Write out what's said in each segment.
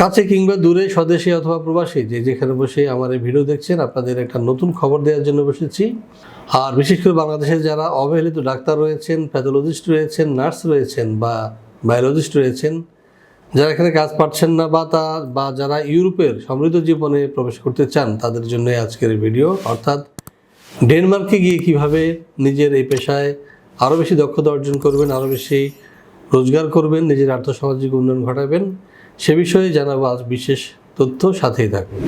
কাছে কিংবা দূরে স্বদেশী অথবা প্রবাসী, যে যেখানে বসে আমার এই ভিডিও দেখছেন, আপনাদের একটা নতুন খবর দেওয়ার জন্য বসেছি। আর বিশেষ করে বাংলাদেশের যারা অবহেলিত ডাক্তার রয়েছেন প্যাথোলজিস্ট রয়েছেন নার্স রয়েছেন বা বায়োলজিস্ট রয়েছেন, যারা এখানে কাজ পাচ্ছেন না বা তা, বা যারা ইউরোপের সমৃদ্ধ জীবনে প্রবেশ করতে চান, তাদের জন্য আজকের ভিডিও। অর্থাৎ ডেনমার্কে গিয়ে কীভাবে নিজের এই পেশায় আরও বেশি দক্ষতা অর্জন করবেন আরও বেশি রোজগার করবেন, নিজের আর্থসামাজিক উন্নয়ন ঘটাবেন সে বিষয়ে জানাব আজ বিশেষ তথ্য, সাথেই থাকুন।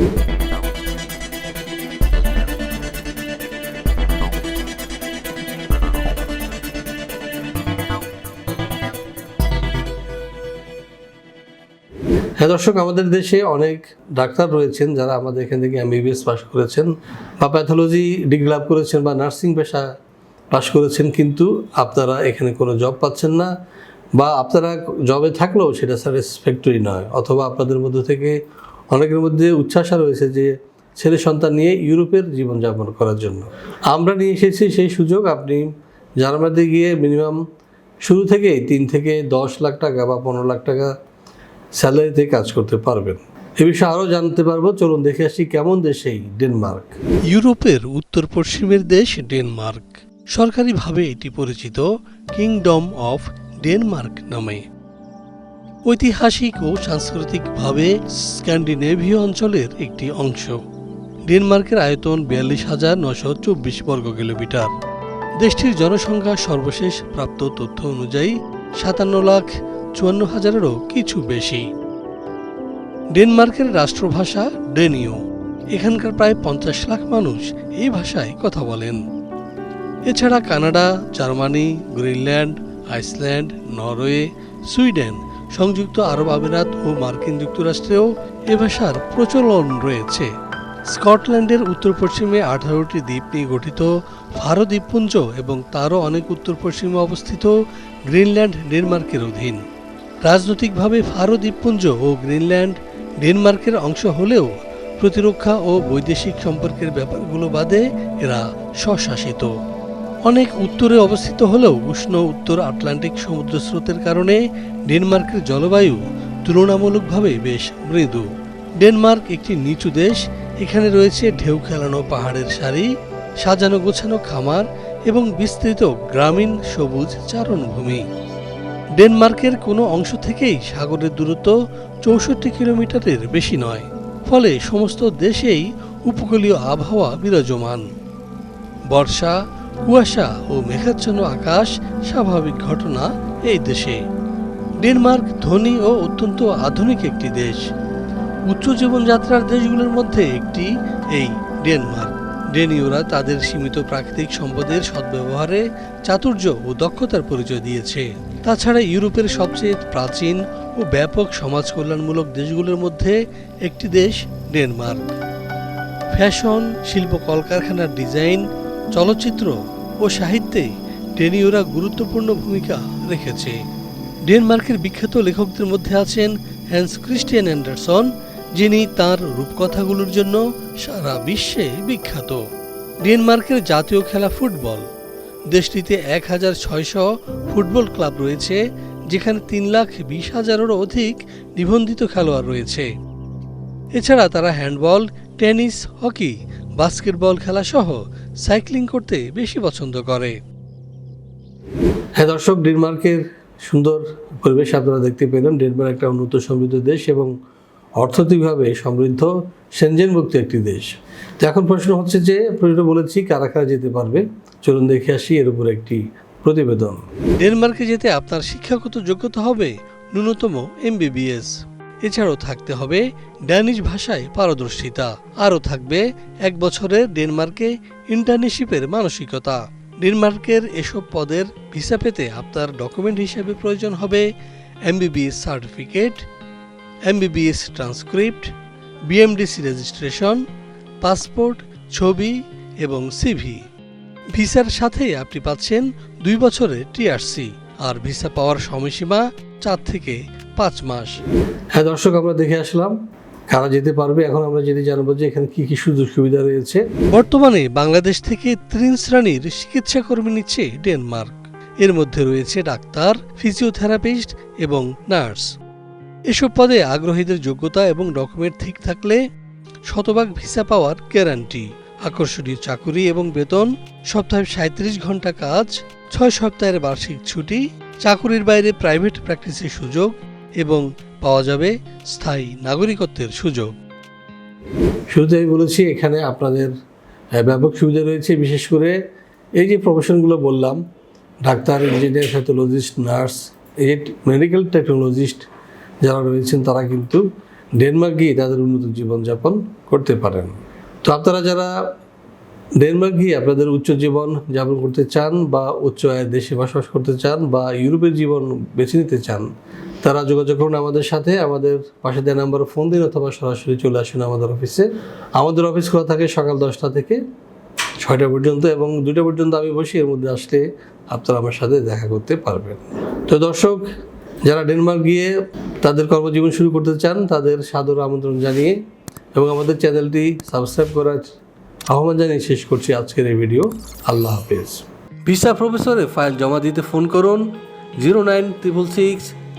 হ্যাঁ দর্শক, আমাদের দেশে অনেক ডাক্তার রয়েছেন যারা আমাদের এখান থেকে এমবিবিএস পাশ করেছেন বা প্যাথোলজি ডিগ্রি লাভ করেছেন বা নার্সিং পেশা পাশ করেছেন, কিন্তু আপনারা এখানে কোনো জব পাচ্ছেন না। বা আপনারা জবে থাকলেও সেটা স্যাটিসফ্যাক্টরি নয়, অথবা আপনাদের মধ্যে থেকে অনেকের মধ্যে উচ্ছ্বাসা রয়েছে যে ছেলে সন্তান নিয়ে ইউরোপের জীবনযাপন করার জন্য। আমরা নিয়ে এসেছি সেই সুযোগ, আপনি জার্মানিতে গিয়ে মিনিমাম শুরু থেকেই তিন থেকে দশ লাখ টাকা বা পনেরো লাখ টাকা স্যালারিতে কাজ করতে পারবেন। এ বিষয়ে আরও জানতে পারব। চলুন দেখে আসি কেমন দেশ এই ডেনমার্ক। ইউরোপের উত্তর পশ্চিমের দেশ ডেনমার্ক। সরকারিভাবে এটি পরিচিত কিংডম অফ ডেনমার্ক নামে। ঐতিহাসিক ও সাংস্কৃতিকভাবে স্ক্যান্ডিনেভীয় অঞ্চলের একটি অংশ। ডেনমার্কের আয়তন বিয়াল্লিশ হাজার নশো চব্বিশ বর্গ কিলোমিটার। দেশটির জনসংখ্যা সর্বশেষ প্রাপ্ত তথ্য অনুযায়ী সাতান্ন লাখ চুয়ান্ন হাজারেরও কিছু বেশি। ডেনমার্কের রাষ্ট্রভাষা ডেনীয় এখানকার প্রায় পঞ্চাশ লাখ মানুষ এই ভাষায় কথা বলেন। এছাড়া Canada, Germany, Greenland Iceland, Norway, Sweden, সংযুক্ত আরব আমিরাত ও মার্কিন যুক্তরাষ্ট্রেও এ ভাষার প্রচলন রয়েছে। স্কটল্যান্ডের উত্তর পশ্চিমে আঠারোটি দ্বীপ নিয়ে গঠিত ফারো দ্বীপপুঞ্জ এবং তারও অনেক উত্তর পশ্চিমে অবস্থিত গ্রিনল্যান্ড, ডেনমার্কের অধীন। রাজনৈতিকভাবে ফারো দ্বীপপুঞ্জ ও গ্রিনল্যান্ড, ডেনমার্কের অংশ হলেও প্রতিরক্ষা ও বৈদেশিক সম্পর্কের ব্যাপারগুলো বাদে এরা স্বশাসিত। অনেক উত্তরে অবস্থিত হলেও উষ্ণ উত্তর আটলান্টিক সমুদ্র স্রোতের কারণে ডেনমার্কের জলবায়ু তুলনামূলকভাবে বেশ মৃদু। ডেনমার্ক একটি নিচু দেশ, এখানে রয়েছে ঢেউ খেলানো পাহাড়ের সারি, সাজানো গোছানো খামার এবং বিস্তৃত গ্রামীণ সবুজ চারণভূমি। ডেনমার্কের কোনো অংশ থেকেই সাগরের দূরত্ব চৌষট্টি কিলোমিটারের বেশি নয়, ফলে সমস্ত দেশেই উপকূলীয় আবহাওয়া বিরাজমান। বর্ষা কুয়াশা ও মেঘাচ্ছন্ন আকাশ স্বাভাবিক ঘটনা এই দেশে। ডেনমার্ক ধনী ও অত্যন্ত আধুনিক একটি দেশ। উচ্চ জীবনযাত্রার দেশগুলোর মধ্যে একটি এই ডেনমার্ক। ডেনীয়রা তাদের সীমিত প্রাকৃতিক সম্পদের সদ্ব্যবহারে চাতুর্য ও দক্ষতার পরিচয় দিয়েছে। তাছাড়া ইউরোপের সবচেয়ে প্রাচীন ও ব্যাপক সমাজ কল্যাণমূলক দেশগুলোর মধ্যে একটি দেশ ডেনমার্ক। ফ্যাশন, শিল্প কলকারখানার ডিজাইন চলচ্চিত্র ও সাহিত্যে ডেনীয়রা গুরুত্বপূর্ণ ভূমিকা রেখেছে। ডেনমার্কের বিখ্যাত লেখকদের মধ্যে আছেন হ্যান্স ক্রিস্টিয়ান অ্যান্ডারসন, যিনি তার রূপকথাগুলোর জন্য সারা বিশ্বে বিখ্যাত। ডেনমার্কের জাতীয় খেলা ফুটবল। দেশটিতে এক হাজার ছয়শো ফুটবল ক্লাব রয়েছে, যেখানে তিন লাখ বিশ হাজারেরও অধিক নিবন্ধিত খেলোয়াড় রয়েছে। এছাড়া তারা হ্যান্ডবল, টেনিস, হকি বাস্কেটবল খেলা সহ সাইক্লিং করতে বেশি পছন্দ করে। হ্যাঁ দর্শক ডেনমার্কের সুন্দর পরিবেশ আপনারা দেখতে পেলেন। ডেনমার্ক একটা উন্নত সমৃদ্ধ দেশ এবং অর্থনৈতিকভাবে সমৃদ্ধ সেনজেনভুক্ত একটি দেশ। তো এখন প্রশ্ন হচ্ছে যে প্রশ্ন বলেছি কারা কারা যেতে পারবে? চলুন দেখে আসি এর উপর একটি প্রতিবেদন। ডেনমার্কে যেতে আপনার শিক্ষাগত যোগ্যতা হবে ন্যূনতম এমবিবিএস। এছাড়াও থাকতে হবে ড্যানিশ ভাষায় পারদর্শিতা। আরও থাকবে এক বছরের ডেনমার্কে ইন্টার্নশিপের মানসিকতা। ডেনমার্কের এসব পদের ভিসা পেতে আপনার ডকুমেন্ট হিসেবে প্রয়োজন হবে MBBS certificate, MBBS transcript, BMDC registration, passport, ছবি এবং সিভি। ভিসার সাথে আপনি পাচ্ছেন দুই বছরের টিআরসি আর ভিসা পাওয়ার সময়সীমা চার থেকে পাঁচ মাস। হ্যাঁ দর্শক আমরা দেখে আসলাম কারা যেতে পারবে। এখন আমরা যদি জানব যে এখানে কি কি সুযোগ সুবিধা রয়েছে। বর্তমানে বাংলাদেশ থেকে তৃণ শ্রেণির চিকিৎসা কর্মী নিচ্ছে ডেনমার্ক। এর মধ্যে রয়েছে ডাক্তার ফিজিওথেরাপিস্ট এবং নার্স। এসব পদে আগ্রহীদের যোগ্যতা এবং ডকুমেন্ট ঠিক থাকলে শতভাগ ভিসা পাওয়ার গ্যারান্টি। আকর্ষণীয় চাকুরি এবং বেতন সপ্তাহে সাঁত্রিশ ঘণ্টা কাজ ছয় সপ্তাহের বার্ষিক ছুটি চাকুরির বাইরে প্রাইভেট প্র্যাকটিসের সুযোগ এবং পাওয়া যাবে স্থায়ী নাগরিকত্বের সুযোগ। শুরুতে আমি বলেছি, এখানে আপনাদের ব্যাপক সুবিধা রয়েছে। বিশেষ করে এই যে প্রফেশনগুলো বললাম, ডাক্তার ইঞ্জিনিয়ার প্যাথোলজিস্ট নার্স এই মেডিকেল টেকনোলজিস্ট যারা রয়েছেন, তারা কিন্তু ডেনমার্ক গিয়ে তাদের উন্নত জীবনযাপন করতে পারেন। তো আপনারা যারা ডেনমার্ক গিয়ে আপনাদের উচ্চ জীবন যাপন করতে চান বা উচ্চ আয়ের দেশে বসবাস করতে চান বা ইউরোপের জীবন বেছে নিতে চান তারা যোগাযোগ করুন আমাদের সাথে, আমাদের পাশে দেওয়া নাম্বারে ফোন দিন অথবা সরাসরি চলে আসুন আমাদের অফিসে। আমাদের অফিস খোলা থাকে সকাল দশটা থেকে ছয়টা পর্যন্ত এবং দুটা পর্যন্ত আমি বসি, এর মধ্যে আসলে আপনারা আমার সাথে দেখা করতে পারবেন। তো দর্শক, যারা ডেনমার্ক গিয়ে তাদের কর্মজীবন শুরু করতে চান, তাদের সাদর আমন্ত্রণ জানিয়ে এবং আমাদের চ্যানেলটি সাবস্ক্রাইব করার আহ্বান জানিয়ে শেষ করছি আজকের এই ভিডিও। আল্লাহ হাফেজ। ভিসা প্রফেসরে ফাইল জমা দিতে ফোন করুন zero nine triple six